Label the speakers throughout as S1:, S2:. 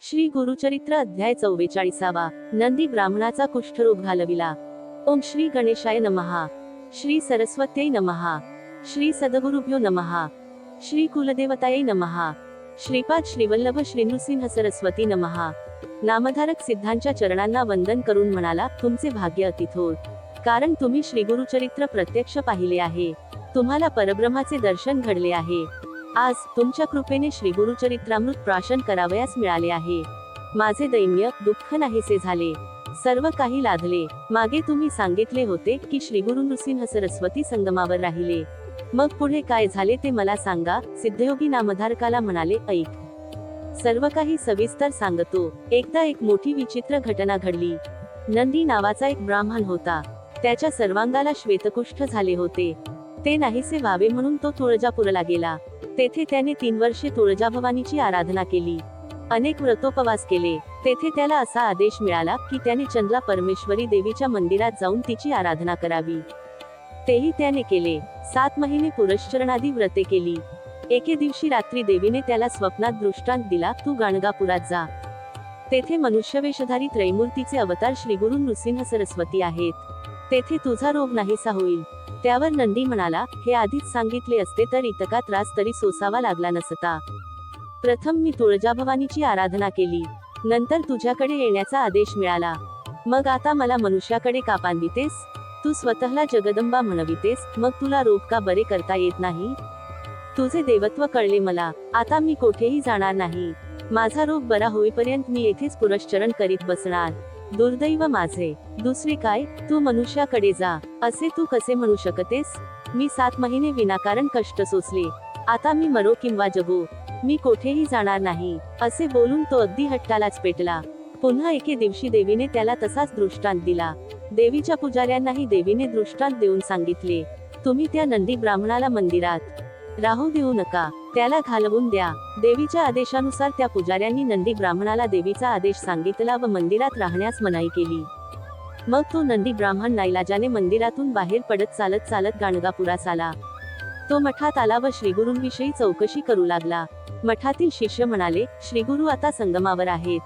S1: श्री गुरुचरित्र अध्याय चौवेचाळीसावा. नंदी ब्राह्मणाचा कुष्ठरोग घालविला. ओम श्री गणेशाय नमहा श्री सरस्वत्यै नमहा श्री सदगुरुभ्यो नमहा श्री कुलदेवतायै नमहा श्रीपाद श्रीवल्लभ श्रीनृसिंह सरस्वती नमहा नामधारक सिद्धांच्या चरणांना वंदन करून म्हणाला तुमचे भाग्य अतिथोर कारण तुम्ही श्री गुरुचरित्र प्रत्यक्ष पाहिले आहे. तुम्हाला परब्रह्माचे दर्शन घडले आहे. आज तुमच्या कृपेने श्री गुरुचरित्रामृत प्राशन करावयास मिळाले आहे. माझे दैन्य दुःख नाहीसे झाले. सर्व काही लादले. मागे तुम्ही सांगितले होते की श्री गुरु नृसिंह सरस्वती संगमावर राहिले. मग पुढे काय झाले ते मला सांगा सिद्धयोगी नामधारकाला म्हणाले ऐक. सर्व काही सविस्तर सांगतो. एकदा एक मोठी विचित्र घटना घडली. नंदी नावाचा एक ब्राह्मण होता. त्याच्या सर्वांगाला श्वेतकुष्ठ झाले होते. ते नाहीसे व्हावे म्हणून तो तुळजापूरला गेला. तेथे त्याने तीन वर्षे तुळजाभवानीची आराधना केली. अनेक व्रतोपवास केले. तेथे त्याला असा आदेश मिळाला की त्याने चंद्रा परमेश्वरी देवीच्या मंदिरात जाऊन तिची आराधना करावी. तेही त्याने केले. सात महिने पुरश्चरणादी व्रते केली. एके दिवशी रात्री देवीने त्याला स्वप्नात दृष्टांत दिला तू गाणगापुरात जा. तेथे मनुष्यवेशधारी त्रैमूर्तीचे अवतार श्रीगुरु नृसिंह सरस्वती आहेत. तेथे तुझा रोग नाहीसा होईल. त्यावर नंदी म्हणाला हे आधीच सांगितले असते तर इतका त्रास तरी सोसावा लागला नसता. प्रथम मी तुळजाभवानीची आराधना केली. नंतर तुझ्याकडे येण्याचा आदेश मिळाला. मग आता मला मनुष्याकडे का पांदितेस तू स्वतःला जगदंबा म्हणवितेस मग तुला रोग का बरे करता येत नाही? तुझे देवत्व कळले मला. आता मी कोठेही जाणार नाही. माझा रोग बरा होईपर्यंत मी येथेच पुरश्चरण करीत बसणार. दुर्दैव माझे. दुसरे काय? तू मनुष्याकडे जा. असे तू कसे म्हणू शकतेस? मी सात महिने विनाकारण कष्ट सोसले. आता मी मरो किंवा जगो. मी कोठेही जाणार नाही. असे बोलून तो अगदी हट्टालाच पेटला. पुन्हा एके दिवशी देवीने त्याला तसाच दृष्टांत दिला. देवीच्या पुजाऱ्यांनाही देवीने दृष्टांत देऊन सांगितले. तुम्ही त्या नंदी ब्राह्मणाला मंदिरात राहू देऊ नका. त्याला घालवून द्या. देवीच्या आदेशानुसार त्या पुजाऱ्यांनी नंदी ब्राह्मणाला देवीचा आदेश सांगितला व मंदिरात राहण्यास मनाई केली. मग तो नंदी ब्राह्मण नाईलाजाने मंदिरातून बाहेर पडत चालत चालत गाणगापुरास आला. तो मठात आला व श्रीगुरूंविषयी चौकशी करू लागला. मठातील शिष्य म्हणाले श्रीगुरु आता संगमावर आहेत.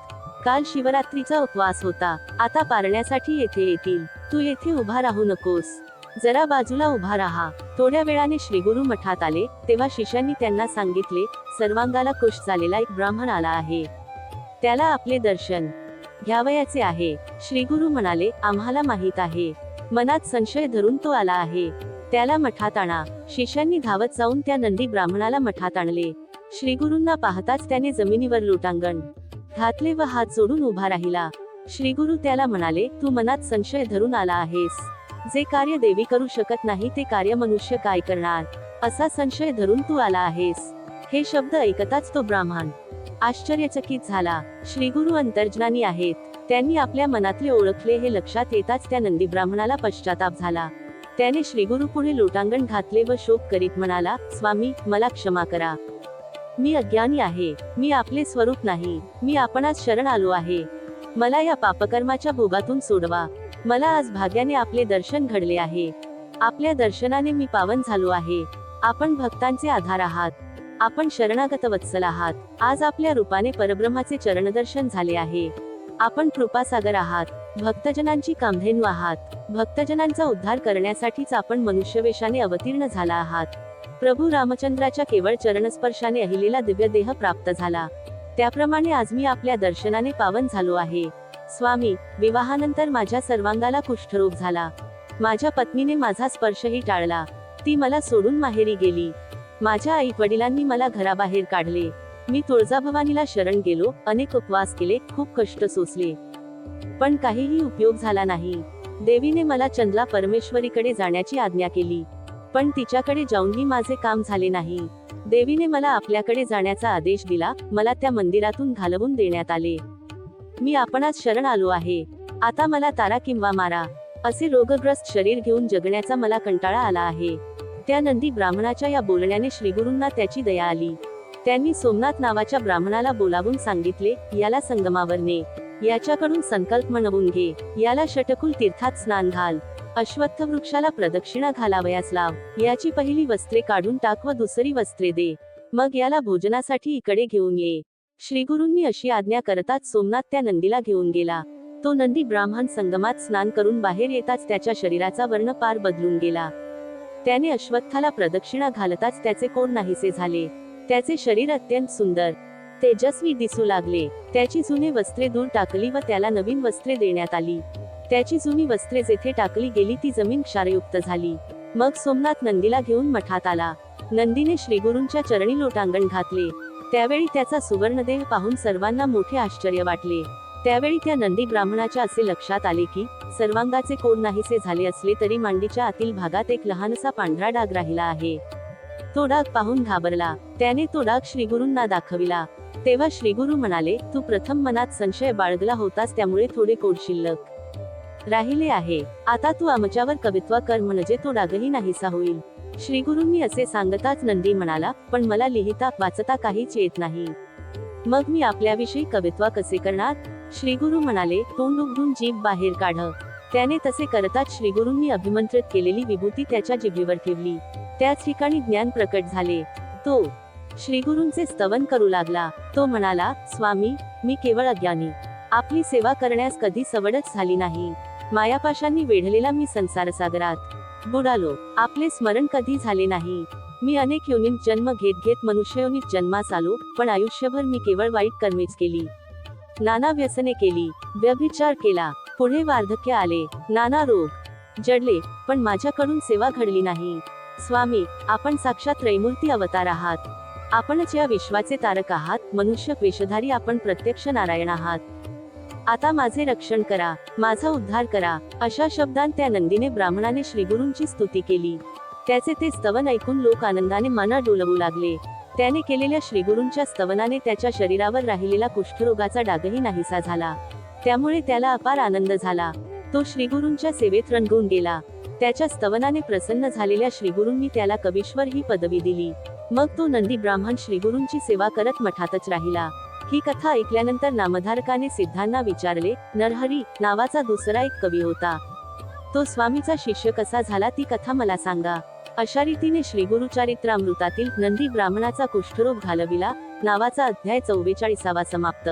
S1: काल शिवरात्रीचा उपवास होता. आता पारण्यासाठी येथे येतील. तू येथे उभा राहू नकोस. जरा बाजूला उभा राहा. थोड्या वेळाने श्रीगुरु मठात आले. तेव्हा शिष्यांनी त्यांना सांगितले सर्वांगाला कुश झालेला एक ब्राह्मण आला आहे. त्याला आपले दर्शन घ्यावयाचे आहे. श्रीगुरु म्हणाले आम्हाला माहीत आहे. मनात संशय धरून तो आला आहे. त्याला मठात आणा. शिष्यांनी धावत जाऊन त्या नंदी ब्राह्मणाला मठात आणले. श्रीगुरूंना पाहताच त्याने जमिनीवर लोटांगण घातले व हात जोडून उभा राहिला. श्रीगुरु त्याला म्हणाले तू मनात संशय धरून आला आहेस. जे कार्य देवी करू शकत नाही ते कार्य मनुष्य काय करणार? असा संशय धरून तू आला आहेस. हे शब्द ऐकताच तो ब्राह्मण आश्चर्यचकित झाला. श्रीगुरु अंतर्ज्ञानी आहेत. त्यांनी आपल्या मनातले ओळखले हे लक्षात येताच त्या नंदी ब्राह्मणाला पश्चाताप झाला. त्याने श्रीगुरु पुढे लोटांगण घातले व शोक करीत म्हणाला स्वामी मला क्षमा करा. मी अज्ञानी आहे. मी आपले स्वरूप नाही. मी आपणास शरण आलो आहे. मला या पापकर्माच्या भोगातून सोडवा. मला आज भाग्याने आपले दर्शन घडले आहे. आपल्या दर्शनाने मी पावन झालो आहे. आपण भक्तांचे आधार आहात. आपण शरणागत वत्सल आहात. आज आपल्या रूपाने परब्रह्माचे चरणदर्शन झाले आहे. आपण कृपासागर आहात. भक्तजनांची कामधेनू आहात. भक्तजनांचा उद्धार करण्यासाठीच आपण मनुष्यवेशाने अवतीर्ण झाला आहात. प्रभू रामचंद्राच्या केवळ चरणस्पर्शाने अहिलेला दिव्य देह प्राप्त झाला. त्याप्रमाणे आज मी आपल्या दर्शनाने पावन झालो आहे. स्वामी विवाहानंतर माझ्या सर्वांगाला कुष्ठरोग झाला. माझ्या पत्नीने माझा स्पर्शही टाळला. ती मला सोडून माहेरी गेली. माझ्या आई वडिलांनी मला घराबाहेर काढले. मी तुळजाभवानीला शरण गेलो अनेक उपवास केले खूप कष्ट सोसले. पण काहीही उपयोग झाला नाही. देवीने मला चंद्रा परमेश्वरीकडे जाण्याची आज्ञा केली. पण तिच्याकडे जाऊनही माझे काम झाले नाही. देवीने मला आपल्याकडे जाण्याचा आदेश दिला मला त्या मंदिरातून घालवून देण्यात आले. मी आपणास शरण आलो आहे. आता मला तारा किंवा मारा असे रोगग्रस्त शरीर घेऊन जगण्याचा मला कंटाळा आला आहे. त्या नंदी ब्राह्मणाच्या या बोलण्याने श्रीगुरूंना त्याची दया आली. त्यांनी सोमनाथ नावाच्या ब्राह्मणाला बोलावून सांगितले याला संगमावर ने याच्याकडून संकल्प म्हणवून घे. याला षटकुल तीर्थात स्नान घाल. अश्वत्थ वृक्षाला प्रदक्षिणा घालावयास लाव. याची पहिली वस्त्रे काढून टाक व दुसरी वस्त्रे दे. मग याला भोजनासाठी इकडे घेऊन ये. श्रीगुरूंनी अशी आज्ञा करताच सोमनाथ त्या नंदीला घेऊन गेला. तो नंदी ब्राह्मण संगमात स्नान करून बाहेर येताच त्याच्या शरीराचा वर्ण पार बदलून गेला. त्याने अश्वत्थाला प्रदक्षिणा घालताच त्याचे कोण नाहीसे झाले. त्याचे शरीर अत्यंत सुंदर तेजस्वी दिसू लागले. त्याची जुने वस्त्रे दूर टाकली व त्याला नवीन वस्त्रे देण्यात आली. त्याची जुनी वस्त्रे जेथे टाकली गेली ती जमीन क्षारयुक्त झाली. मग सोमनाथ नंदीला घेऊन मठात आला. नंदीने श्रीगुरूंच्या चरणी लोटांगण घातले. त्यावेळी त्याचा सुवर्णदेह पाहून सर्वांना मोठे आश्चर्य वाटले. त्यावेळी त्या नंदी ब्राह्मणाच्या असे लक्षात आले की सर्वांगाचे कोण नाहीसे झाले असले तरी मांडीच्या आतील भागात एक लहानसा पांढरा डाग राहिला आहे. तो डाग पाहून घाबरला. त्याने तो डाग श्रीगुरूंना दाखविला. तेव्हा श्रीगुरु म्हणाले तू प्रथम मनात संशय बाळगला होतास त्यामुळे थोडे कोड शिल्लक राहिले आहे. आता तू आमच्यावर कवित्व कर म्हणजे तो डागही नाहीसा होईल. श्रीगुरूंनी असे सांगताच नंदी म्हणाला पण मला लिहिता वाचता काहीच येत नाही. मग मी आपल्याविषयी कवित्वा कसे करणार? श्रीगुरु म्हणाले तोंड उघडून जीभ बाहेर काढ. त्याने तसे करताच श्रीगुरूंनी अभिमंत्रित केलेली विभूती त्याच्या जिभेवर ठेवली. त्याच ठिकाणी ज्ञान प्रकट झाले. तो श्रीगुरूंचे स्तवन करू लागला. तो म्हणाला स्वामी मी केवळ अज्ञानी. आपली सेवा करण्यास कधी सवडच झाली नाही. मायापाशांनी वेढलेला मी संसार सागरात बुडालो आपले स्मरण कधी झाले नाही. मी अनेक योनीत जन्म घेत घेत मनुष्ययोनीत जन्मास आलो पण आयुष्यभर मी केवळ वाईट कर्मेच केली. नाना व्यसने केली व्यभिचार केला पुढे वार्धक्य आले नाना रोग जडले पण माझ्याकडून सेवा घडली नाही. स्वामी आपण साक्षात त्रैमूर्ती अवतार आहात. आपणच या विश्वाचे तारक आहात मनुष्य वेशधारी आपण प्रत्यक्ष नारायण आहात. आता माझे रक्षण करा माझा उद्धार करा. अशा शब्दांत त्या नंदीने ब्राह्मणाने श्रीगुरूंची स्तुती केली. त्याचे ते स्तवन ऐकून लोक आनंदाने मना डोलवू लागले. त्याने केलेल्या श्रीगुरूंच्या स्तवनाने त्याच्या शरीरावर राहिलेला कुष्ठरोगाचा डागही नाहीसा झाला. त्यामुळे त्याला अपार आनंद झाला. तो श्रीगुरूंच्या सेवेत रंगून गेला. त्याच्या स्तवनाने प्रसन्न झालेल्या श्रीगुरूंनी त्याला कवीश्वर ही पदवी दिली. मग तो नंदी ब्राह्मण श्रीगुरूंची सेवा करत मठातच राहिला. ही कथा ऐकल्यानंतर नामधारकाने सिद्धांना विचारले नरहरी नावाचा दुसरा एक कवी होता. तो स्वामीचा शिष्य कसा झाला ती कथा मला सांगा. अशा रीतीने श्रीगुरुचारित्रामृतातील नंदी ब्राह्मणाचा कुष्ठरोग घालविला. नावाचा अध्याय चौवेचाळीसावा समाप्त.